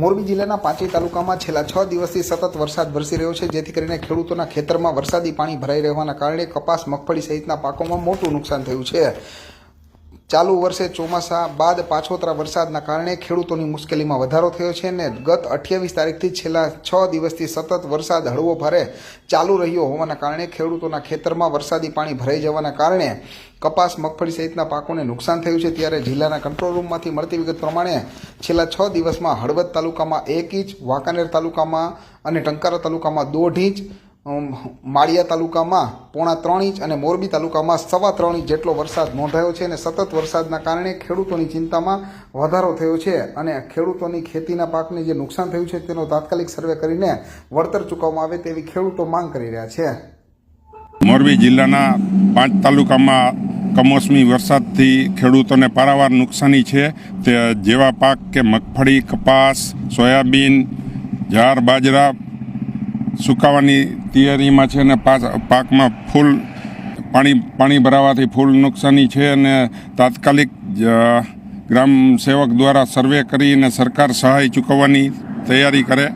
મોરબી જિલ્લાના પાંચી તાલુકામાં છેલ્લા છ દિવસથી સતત વરસાદ વરસી રહ્યો છે, જેથી કરીને ખેડૂતોના ખેતરમાં વરસાદી પાણી ભરાઈ રહેવાના કારણે કપાસ, મગફળી સહિતના પાકોમાં મોટું નુકસાન થયું છે. ચાલુ વર્ષે ચોમાસા બાદ પાછોતરા વરસાદના કારણે ખેડૂતોની મુશ્કેલીમાં વધારો થયો છે અને ગત અઠ્યાવીસ તારીખથી છેલ્લા છ દિવસથી સતત વરસાદ હળવો ભારે ચાલુ રહ્યો હોવાના કારણે ખેડૂતોના ખેતરમાં વરસાદી પાણી ભરાઈ જવાના કારણે કપાસ, મગફળી સહિતના પાકોને નુકસાન થયું છે ત્યારે જિલ્લાના કંટ્રોલ રૂમમાંથી મળતી વિગત પ્રમાણે છેલ્લા છ દિવસમાં હળવદ તાલુકામાં એક ઇંચ, વાંકાનેર તાલુકામાં અને ટંકારા તાલુકામાં દોઢ ઇંચ માળિયા તાલુકામાં પોણા ત્રણ ઇંચ અને મોરબી તાલુકામાં સવા ત્રણ ઇંચ જેટલો વરસાદ નોંધાયો છે અને સતત વરસાદના કારણે ખેડૂતોની ચિંતામાં વધારો થયો છે અને ખેડૂતોની ખેતીના પાકને જે નુકસાન થયું છે તેનો તાત્કાલિક સર્વે કરીને વળતર ચૂકવવામાં આવે તેવી ખેડૂતો માંગ કરી રહ્યા છે. મોરબી જિલ્લાના પાંચ તાલુકામાં કમોસમી વરસાદથી ખેડૂતોને પારાવાર નુકસાની છે. તે જેવા પાક કે મગફળી, કપાસ, સોયાબીન, જાર, બાજરા સુકાવાની તૈયારીમાં છે અને પાકમાં ફૂલ પાણી પાણી ભરાવાથી ફૂલ નુકસાની છે અને તાત્કાલિક ગ્રામ સેવક દ્વારા સર્વે કરીને સરકાર સહાય ચૂકવવાની તૈયારી કરે.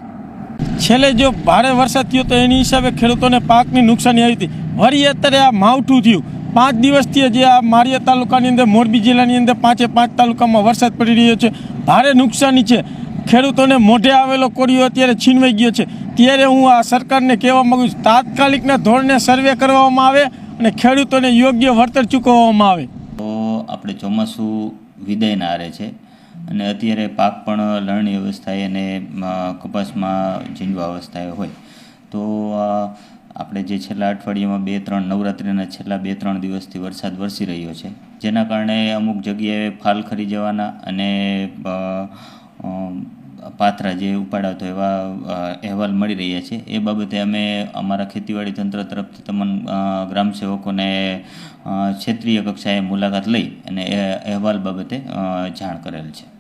છેલ્લે જો ભારે વરસાદ થયો તો એની હિસાબે ખેડૂતોને પાકની નુકસાની આવી હતી. વળી અત્યારે આ માવઠું થયું. પાંચ દિવસથી જે આ માળિયા તાલુકાની અંદર, મોરબી જિલ્લાની અંદર પાંચે પાંચ તાલુકામાં વરસાદ પડી રહ્યો છે. ભારે નુકસાની છે. ખેડૂતોને મોઢે આવેલો કોરિયો અત્યારે છીનવાઈ ગયો છે. ત્યારે હું આ સરકારને કહેવા માગું છું, તાત્કાલિકના ધોરણે સર્વે કરવામાં આવે અને ખેડૂતોને યોગ્ય વળતર ચૂકવવામાં આવે. તો આપણે ચોમાસું વિદાયના આરે છે અને અત્યારે પાક પણ લણણી અવસ્થાએ અને કપાસમાં ઝીંડવા અવસ્થાએ હોય. તો આપણે જે છેલ્લા અઠવાડિયામાં બે ત્રણ નવરાત્રિના છેલ્લા બે ત્રણ દિવસથી વરસાદ વરસી રહ્યો છે, જેના કારણે અમુક જગ્યાએ ફાલ ખરી જવાના અને પાથરા જે ઉપાડાતો એવા અહેવાલ મળી રહ્યા છે. એ બાબતે અમે અમારા ખેતીવાડી તંત્ર તરફથી તમામ ગ્રામસેવકોને ક્ષેત્રીય કક્ષાએ મુલાકાત લઈ અને એ અહેવાલ બાબતે જાણ કરેલ છે.